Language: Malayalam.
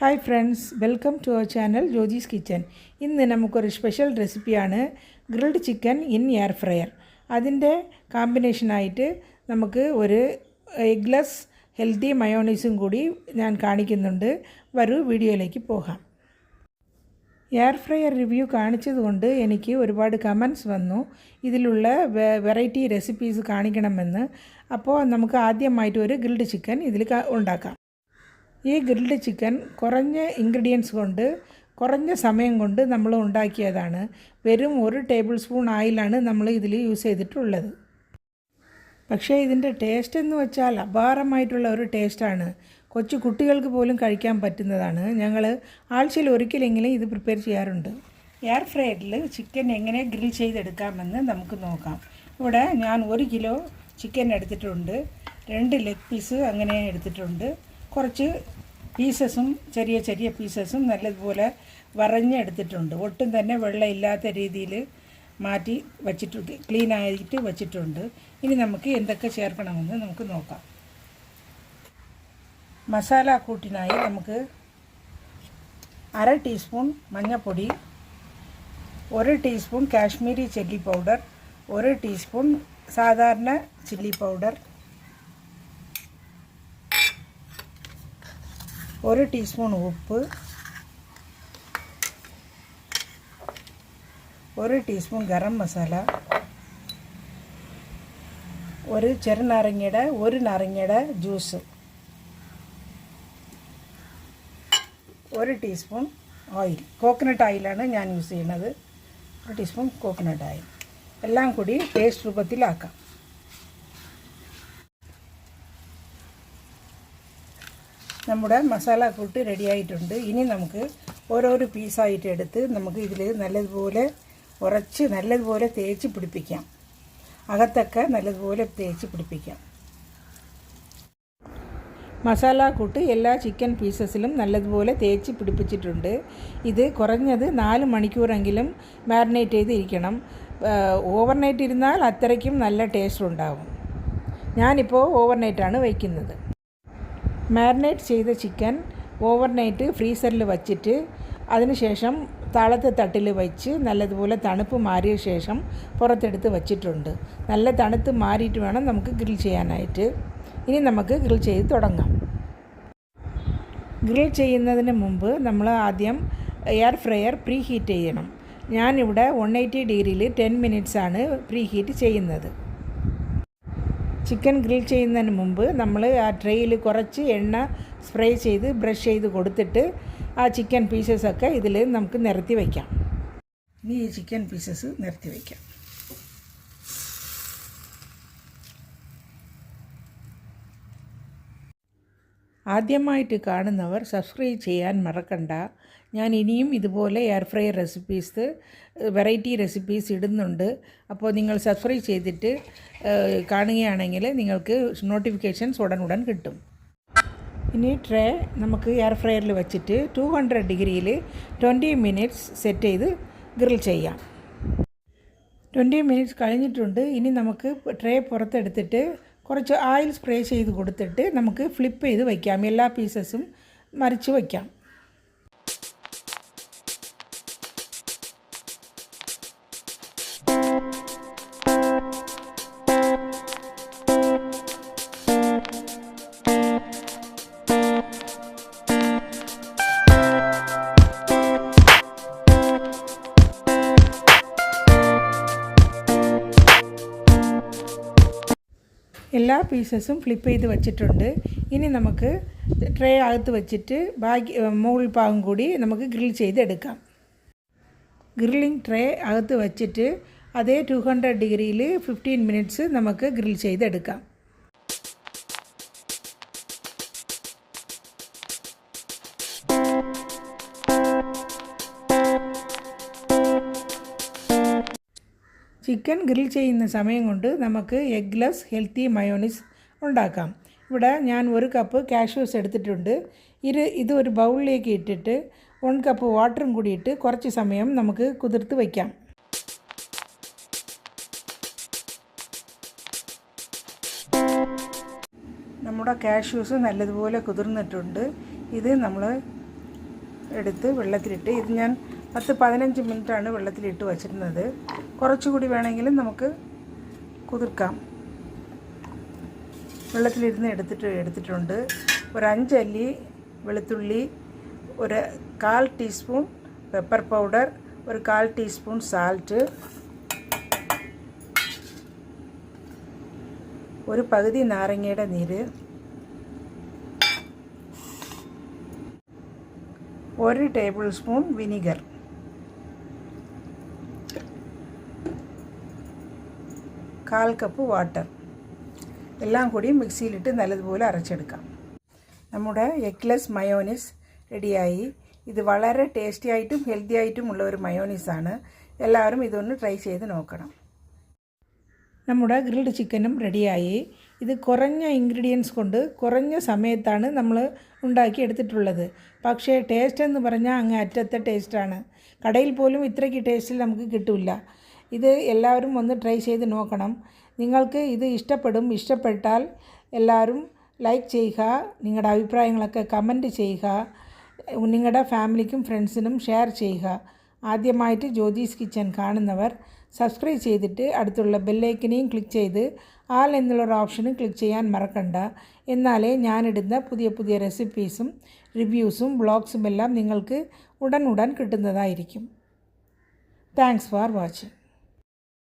Hi friends welcome to our channel Jojee's kitchen ഇന്ന് നമുക്കൊരു സ്പെഷ്യൽ റെസിപ്പിയാണ് grilled chicken in air fryer അതിന്റെ കോമ്പിനേഷനായിട്ട് നമുക്ക് ഒരു എഗ്ലെസ് ഹെൽത്തി മയോണൈസും കൂടി ഞാൻ കാണിക്കുന്നുണ്ട്. വരൂ വീഡിയോയിലേക്ക് പോകാം. എയർ ഫ്രയർ റിവ്യൂ കാണിച്ചതുകൊണ്ട് എനിക്ക് ഒരുപാട് കമൻസ് വന്നു. ഇതിലുള്ള വെറൈറ്റി റെസിപ്പീസ് കാണിക്കണമെന്ന്. അപ്പോൾ നമുക്ക് ആദ്യമായിട്ട് ഒരു ഗ്രിൽഡ് ചിക്കൻ ഇതിൽ ഉണ്ടാക്കാം. ഈ ഗ്രിൽഡ് ചിക്കൻ കുറഞ്ഞ ഇൻഗ്രീഡിയൻസ് കൊണ്ട് കുറഞ്ഞ സമയം കൊണ്ട് നമ്മൾ ഉണ്ടാക്കിയതാണ്. വെറും ഒരു ടേബിൾ സ്പൂൺ ആയിലാണ് നമ്മൾ ഇതിൽ യൂസ് ചെയ്തിട്ടുള്ളത്. പക്ഷേ ഇതിന്റെ ടേസ്റ്റ് എന്ന് വെച്ചാൽ അപാരമായിട്ടുള്ള ഒരു ടേസ്റ്റാണ്. കൊച്ചു കുട്ടികൾക്ക് പോലും കഴിക്കാൻ പറ്റുന്നതാണ്. ഞങ്ങൾ ആഴ്ചയിൽ ഒരിക്കലെങ്കിലും ഇത് പ്രിപ്പയർ ചെയ്യാറുണ്ട്. എയർ ഫ്രൈഡിൽ ചിക്കൻ എങ്ങനെ ഗ്രിൽ ചെയ്തെടുക്കാമെന്ന് നമുക്ക് നോക്കാം. ഇവിടെ ഞാൻ ഒരു കിലോ ചിക്കൻ എടുത്തിട്ടുണ്ട്. രണ്ട് ലെഗ് പീസ് അങ്ങനെ എടുത്തിട്ടുണ്ട്. കുറച്ച് പീസസും ചെറിയ ചെറിയ പീസസും നല്ലതുപോലെ വറഞ്ഞെടുത്തിട്ടുണ്ട്. ഒട്ടും തന്നെ വെള്ളമില്ലാത്ത രീതിയിൽ മാറ്റി വച്ചിട്ടുണ്ട്. ക്ലീൻ ആയിട്ട് വച്ചിട്ടുണ്ട്. ഇനി നമുക്ക് എന്തൊക്കെ ചേർക്കണമെന്ന് നമുക്ക് നോക്കാം. മസാല കൂട്ടിനായി നമുക്ക് അര ടീസ്പൂൺ മഞ്ഞൾപ്പൊടി ഒരു ടീസ്പൂൺ കാശ്മീരി ചില്ലി പൗഡർ ഒരു ടീസ്പൂൺ സാധാരണ ചില്ലി പൗഡർ ഒരു ടീസ്പൂൺ ഉപ്പ് ഒരു ടീസ്പൂൺ ഗരം മസാല ഒരു ചെറുനാരങ്ങയുടെ ഒരു നാരങ്ങയുടെ ജ്യൂസ് ഒരു ടീസ്പൂൺ ഓയിൽ കോക്കനട്ട് ഓയിലാണ് ഞാൻ യൂസ് ചെയ്യുന്നത്. ഒരു ടീസ്പൂൺ കോക്കനട്ട് ഓയിൽ എല്ലാം കൂടി പേസ്റ്റ് രൂപത്തിലാക്കാം. നമ്മുടെ മസാല കൂട്ട് റെഡി ആയിട്ടുണ്ട് ഇനി നമുക്ക് ഓരോരോ പീസായിട്ട് എടുത്ത് നമുക്ക് ഇതിൽ നല്ലതുപോലെ ഉറച്ച് നല്ലതുപോലെ തേച്ച് പിടിപ്പിക്കാം. അകത്തൊക്കെ നല്ലതുപോലെ തേച്ച് പിടിപ്പിക്കാം. മസാല കൂട്ട് എല്ലാ ചിക്കൻ പീസസിലും നല്ലതുപോലെ തേച്ച് പിടിപ്പിച്ചിട്ടുണ്ട്. ഇത് കുറഞ്ഞത് നാല് മണിക്കൂറെങ്കിലും മാരിനേറ്റ് ചെയ്തിരിക്കണം. ഓവർനൈറ്റ് ഇരുന്നാൽ അത്രയ്ക്കും നല്ല ടേസ്റ്റ് ഉണ്ടാവും. ഞാനിപ്പോൾ ഓവർനൈറ്റാണ് വയ്ക്കുന്നത്. മാരിനേറ്റ് ചെയ്ത ചിക്കൻ ഓവർനൈറ്റ് ഫ്രീസറിൽ വച്ചിട്ട് അതിനുശേഷം താളത്തെ തട്ടിൽ വെച്ച് നല്ലതുപോലെ തണുപ്പ് മാറിയ ശേഷം പുറത്തെടുത്ത് വച്ചിട്ടുണ്ട്. നല്ല തണുത്ത് മാറിയിട്ട് വേണം നമുക്ക് ഗ്രിൽ ചെയ്യാനായിട്ട്. ഇനി നമുക്ക് ഗ്രിൽ ചെയ്ത് തുടങ്ങാം. ഗ്രിൽ ചെയ്യുന്നതിന് മുമ്പ് നമ്മൾ ആദ്യം എയർ ഫ്രയർ പ്രീ ഹീറ്റ് ചെയ്യണം. ഞാനിവിടെ വൺ എയ്റ്റി ഡിഗ്രിയിൽ ടെൻ മിനിറ്റ്സാണ് പ്രീ ഹീറ്റ് ചെയ്യുന്നത്. ചിക്കൻ ഗ്രിൽ ചെയ്യുന്നതിന് മുമ്പ് നമ്മൾ ആ ട്രേയിൽ കുറച്ച് എണ്ണ സ്പ്രേ ചെയ്ത് ബ്രഷ് ചെയ്ത് കൊടുത്തിട്ട് ആ ചിക്കൻ പീസസ് ഒക്കെ ഇതിൽ നമുക്ക് നിരത്തി വയ്ക്കാം. ഇനി ഈ ചിക്കൻ പീസസ് നിരത്തി വയ്ക്കാം. ആദ്യമായിട്ട് കാണുന്നവർ സബ്സ്ക്രൈബ് ചെയ്യാൻ മറക്കണ്ട. ഞാൻ ഇനിയും ഇതുപോലെ air fry recipes variety recipes ഇടുന്നുണ്ട്. അപ്പോൾ നിങ്ങൾ സബ്സ്ക്രൈബ് ചെയ്തിട്ട് കാണുകയാണെങ്കിൽ നിങ്ങൾക്ക് നോട്ടിഫിക്കേഷൻസ് ഉടൻ ഉടൻ കിട്ടും. ഇനി ട്രേ നമുക്ക് എയർ ഫ്രയറിൽ വെച്ചിട്ട് ടു ഹൺഡ്രഡ് ഡിഗ്രിയിൽ ട്വന്റി മിനിറ്റ്സ് സെറ്റ് ചെയ്ത് ഗ്രിൽ ചെയ്യാം. ട്വന്റി മിനിറ്റ്സ് കഴിഞ്ഞിട്ടുണ്ട്. ഇനി നമുക്ക് ട്രേ പുറത്തെടുത്തിട്ട് കുറച്ച് ഓയിൽ സ്പ്രേ ചെയ്ത് കൊടുത്തിട്ട് നമുക്ക് ഫ്ലിപ്പ് ചെയ്ത് വയ്ക്കാം. എല്ലാ പീസസും മറിച്ച് വയ്ക്കാം. എല്ലാ പീസസും ഫ്ലിപ്പ് ചെയ്ത് വെച്ചിട്ടുണ്ട്. ഇനി നമുക്ക് ട്രേ അകത്ത് വെച്ചിട്ട് ബാക്കി മുകൾ ഭാഗം കൂടി നമുക്ക് ഗ്രിൽ ചെയ്തെടുക്കാം. ഗ്രില്ലിംഗ് ട്രേ അകത്ത് വെച്ചിട്ട് അതേ ടു ഹൺഡ്രഡ് ഡിഗ്രിയിൽ ഫിഫ്റ്റീൻ മിനിറ്റ്സ് നമുക്ക് ഗ്രിൽ ചെയ്തെടുക്കാം. ചിക്കൻ ഗ്രിൽ ചെയ്യുന്ന സമയം കൊണ്ട് നമുക്ക് എഗ്ലെസ് ഹെൽത്തി മയോണീസ് ഉണ്ടാക്കാം. ഇവിടെ ഞാൻ ഒരു കപ്പ് കാഷ്യൂസ് എടുത്തിട്ടുണ്ട്. ഇത് ഇത് ഒരു ബൗളിലേക്ക് ഇട്ടിട്ട് വൺ കപ്പ് വാട്ടറും കൂടിയിട്ട് കുറച്ച് സമയം നമുക്ക് കുതിർത്ത് വയ്ക്കാം നമ്മുടെ കാഷ്യൂസ് നല്ലതുപോലെ കുതിർന്നിട്ടുണ്ട്. ഇത് നമ്മൾ എടുത്ത് വെള്ളത്തിലിട്ട് ഇത് ഞാൻ പത്ത് പതിനഞ്ച് മിനിറ്റാണ് വെള്ളത്തിലിട്ട് വച്ചിരുന്നത്. കുറച്ചുകൂടി വേണമെങ്കിലും നമുക്ക് കുതിർക്കാം. വെള്ളത്തിലിരുന്ന് എടുത്തിട്ട് എടുത്തിട്ടുണ്ട്. ഒരു അഞ്ചല്ലി വെളുത്തുള്ളി ഒരു കാൽ ടീസ്പൂൺ പെപ്പർ പൗഡർ ഒരു കാൽ ടീസ്പൂൺ സാൾട്ട് ഒരു പകുതി നാരങ്ങയുടെ നീര് ഒരു ടേബിൾ സ്പൂൺ വിനിഗർ. കാൽ കപ്പ് വാട്ടർ. എല്ലാം കൂടി മിക്സിയിലിട്ട് നല്ലതുപോലെ അരച്ചെടുക്കാം. നമ്മുടെ എഗ്ലെസ് മയോനിസ് റെഡിയായി. ഇത് വളരെ ടേസ്റ്റി ആയിട്ടും ഹെൽത്തി ആയിട്ടും ഉള്ള ഒരു മയോനീസാണ്. എല്ലാവരും ഇതൊന്ന് ട്രൈ ചെയ്ത് നോക്കണം. നമ്മുടെ ഗ്രിൽഡ് ചിക്കനും റെഡിയായി. ഇത് കുറഞ്ഞ ഇൻഗ്രീഡിയൻസ് കൊണ്ട് കുറഞ്ഞ സമയത്താണ് നമ്മൾ ഉണ്ടാക്കി എടുത്തിട്ടുള്ളത്. പക്ഷേ ടേസ്റ്റ് എന്ന് പറഞ്ഞാൽ അങ്ങ് അറ്റത്തെ ടേസ്റ്റാണ്. കടയിൽ പോലും ഇത്രയ്ക്ക് ടേസ്റ്റിൽ നമുക്ക് കിട്ടില്ല ഇത് എല്ലാവരും ഒന്ന് ട്രൈ ചെയ്ത് നോക്കണം. നിങ്ങൾക്ക് ഇത് ഇഷ്ടപ്പെടും ഇഷ്ടപ്പെട്ടാൽ എല്ലാവരും ലൈക്ക് ചെയ്യുക നിങ്ങളുടെ അഭിപ്രായങ്ങളൊക്കെ കമന്റ് ചെയ്യുക നിങ്ങളുടെ ഫാമിലിക്കും ഫ്രണ്ട്സിനും ഷെയർ ചെയ്യുക. ആദ്യമായിട്ട് ജ്യോതിസ് കിച്ചൻ കാണുന്നവർ സബ്സ്ക്രൈബ് ചെയ്തിട്ട് അടുത്തുള്ള ബെല്ലൈക്കനെയും ക്ലിക്ക് ചെയ്ത് ആൽ എന്നുള്ളൊരു ഓപ്ഷനും ക്ലിക്ക് ചെയ്യാൻ മറക്കണ്ട. എന്നാലേ ഞാനിടുന്ന പുതിയ പുതിയ റെസിപ്പീസും റിവ്യൂസും ബ്ലോഗ്സും എല്ലാം നിങ്ങൾക്ക് ഉടൻ ഉടൻ കിട്ടുന്നതായിരിക്കും. Thanks for watching